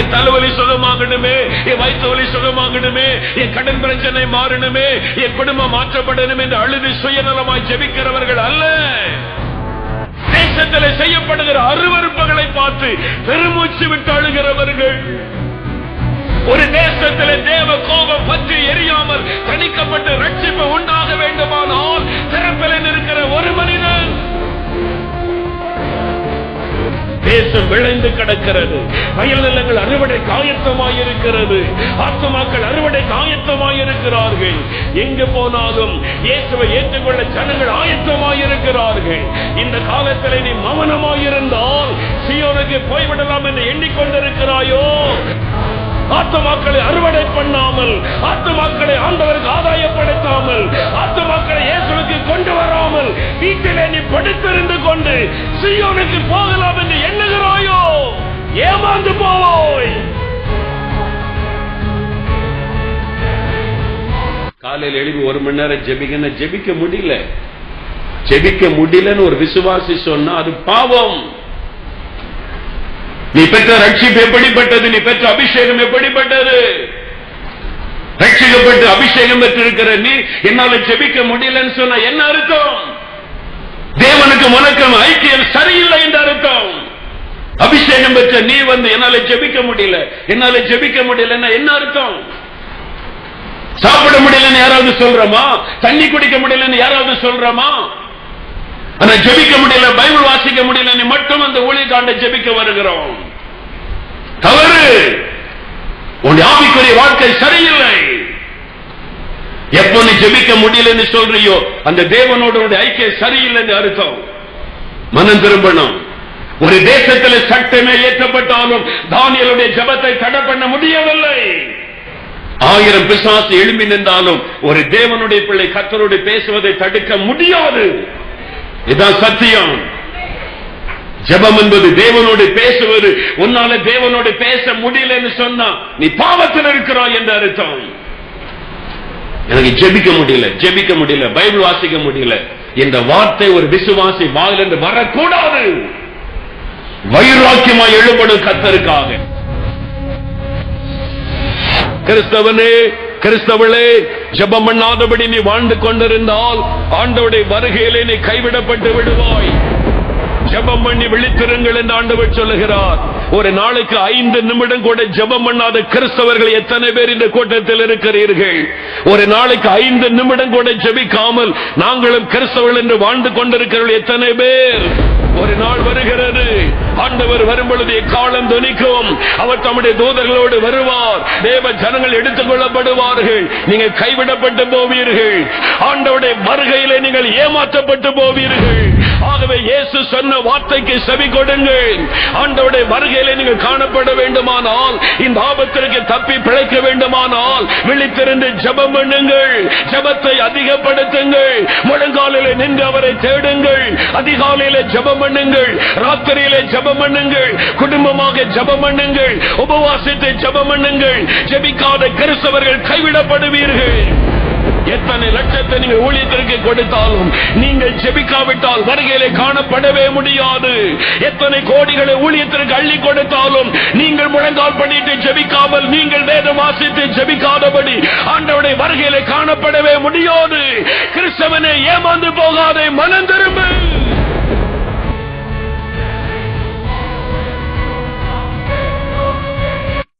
என் தலைவலி சுகமாகணுமே என் வயிற்று வலி சுகமாகணுமே என் கடன் பிரச்சனை மாறணுமே என் குடும்பம் மாற்றப்படணும் என்று அழுது சுயநலமாய் ஜெபிக்கிறவர்கள் அல்ல. தேசத்தில் செய்யப்படுகிற அருவறுப்புகளை பார்த்து பெருமூச்சு விட்டு அழுகிறவர்கள். ஒரு தேசத்தில் தேவ கோபம் பற்றி எரியாமல் தணிக்கப்பட்டு ரட்சிப்பு விளைந்து கிடக்கிறது. வயல் நிலங்கள் அறுவடை காயத்தமாயிருக்கிறது. ஆத்மாக்கள் அறுவடை காயத்தமாயிருக்கிறார்கள். எங்கு போனாலும் இயேசுவை ஏற்றுக்கொள்ள ஜனங்கள் ஆயத்தமாயிருக்கிறார்கள். இந்த காலத்தில் நீ மௌனமாயிருந்தால் சியோனுக்கு போய்விடலாம் என்று எண்ணிக்கொண்டிருக்கிறாயோ? ஆத்துமாக்களை அறுவடை பண்ணாமல் ஆத்துமாக்களை ஆண்டவருக்கு ஆதாயப்படுத்தாமல் ஆத்துமாக்களை இயேசுக்கு கொண்டு வராமல் வீட்டிலே நீ படுத்திருந்து கொண்டு சியோனுக்கு போகலாம் என்று எண்ணுகிறோம். ஏமாந்து போவோய். காலையில் எழுதி ஒரு மணி நேரம் ஜெபிக்கணும் ஜெபிக்க முடியல. ஜெபிக்க முடியலன்னு ஒரு விசுவாசி சொன்னா அது பாவம். நீ பெற்ற ரட்சிப்பு எப்படிப்பட்டது? நீ பெற்ற அபிஷேகம் எப்படிப்பட்டது? ரட்சிக்கப்பட்டு அபிஷேகம் பெற்றிருக்கிற நீ என்னால ஜெபிக்க முடியலன்னு சொன்னா என்ன அர்த்தம்? தேவனுக்கு உனக்கும் ஐக்கியம் சரியில்லை என்று அர்த்தம். அபிஷேகம் பெற்ற நீ வந்து என்னால ஜெபிக்க முடியல. என்னால ஜெபிக்க முடியலன்னா என்ன அர்த்தம்? சாப்பிட முடியலன்னு யாராவது சொல்றோமா? தண்ணி குடிக்க முடியலன்னு யாராவது சொல்றோமா? ஆனா ஜெபிக்க முடியல பைபிள் வாசிக்க முடியலன்னு மட்டும் அந்த ஊழியக்காண்ட ஜெபிக்க வருகிறோம். தவறு. உன் ஆவிக்குரிய வாழ்க்கை சரியில்லை. எப்போ நீ ஜெபிக்க முடியலன்னு சொல்றியோ அந்த தேவனோட ஐக்கிய ஐக்கியம் சரியில்லைன்னு அர்த்தம். மனம் திரும்பணும். ஒரு தேசத்தில் சட்டமே ஏற்றப்பட்டாலும் தானியலுடைய ஜெபத்தை தடை பண்ண முடியவில்லை. ஆயிரம் பிசாசு எழும்பி நின்றாலும் ஒரு தேவனுடைய பிள்ளை கத்தரோடு பேசுவதை தடுக்க முடியாது. இதான் சத்தியம். ஜெபம் என்பது தேவனோடு பேசுவது. உன்னால தேவனோடு பேச முடியலன்னு சொன்னா நீ பாவத்தில் இருக்கிறாய் என்று அர்த்தம். எனக்கு ஜெபிக்க முடியல ஜெபிக்க முடியல பைபிள் வாசிக்க முடியல. இந்த வார்த்தை ஒரு விசுவாசி வாயிலிருந்து வரக்கூடாது. வைராக்கியமா எழுப்படும் கத்தருக்காக கிறிஸ்தவனே கிறிஸ்தவளே ஜெபம் பண்ணாதபடி நீ வாழ்ந்து கொண்டிருந்தால் ஆண்டவுடைய வருகையிலே நீ கைவிடப்பட்டு விடுவாய். ஜெபம் பண்ணி விழித்திருங்கள் என்று ஆண்டவர் சொல்லுகிறார். ஒரு நாளுக்கு ஐந்து நிமிடம் கூட ஜெபம் பண்ணாத கிறிஸ்தவர்கள் எத்தனை பேர் இந்த கூட்டத்தில் இருக்கிறீர்கள்? ஒரு நாளைக்கு ஐந்து நிமிடம் கூட ஜெபிக்காமல் நாங்களும் கிறிஸ்தவர்கள் என்று வாழ்ந்து கொண்டிருக்கிறவர்கள் எத்தனை பேர்? ஒரு நாள் வருகிறது. ஆண்டவர் வரும் பொழுது எக்காலம் துணிக்கும்? அவர் தம்முடைய தூதர்களோடு வருவார். தேவ ஜனங்கள் எடுத்துக் கொள்ளப்படுவார்கள் நீங்கள் கைவிடப்பட்டு போவீர்கள். ஆண்டவருடைய வருகையிலே நீங்கள் ஏமாற்றப்பட்டு போவீர்கள். ஆகவே இயேசு சொன்ன வார்த்தைக்கு செவி கொடுங்கள். ஆண்டவருடைய வருகையில நீங்கள் காணப்பட வேண்டுமானால் இந்த ஆபத்திற்கு தப்பி பிழைக்க வேண்டுமானால் விழித்திருந்து ஜெபம் பண்ணுங்கள். ஜெபத்தை அதிகப்படுத்துங்கள். முழங்காலில நின்று அவரை தேடுங்கள். அதிகாலையில ஜெபம் பண்ணுங்கள். ராத்திரியில ஜெபம் பண்ணுங்கள். குடும்பமாக ஜெபம் பண்ணுங்கள். உபவாசத்தை ஜெபம் பண்ணுங்கள். ஜபிக்காத கிறிஸ்தவர்கள் கைவிடப்படுவீர்கள். எத்தனை லட்சத்தை நீங்கள் ஊழியத்திற்கு கொடுத்தாலும் நீங்கள் ஜெபிக்காவிட்டால் வருகையிலே காணப்படவே முடியாது. எத்தனை கோடிகளை ஊழியத்திற்கு அள்ளி கொடுத்தாலும் நீங்கள் முழங்கால் பண்ணிட்டு ஜெபிக்காமல் நீங்கள் வேதம் வாசித்து ஜெபிக்காதபடி ஆண்டவருடைய வருகையிலே காணப்படவே முடியாது. கிறிஸ்தவனை ஏமாந்து போகாதே மணந்து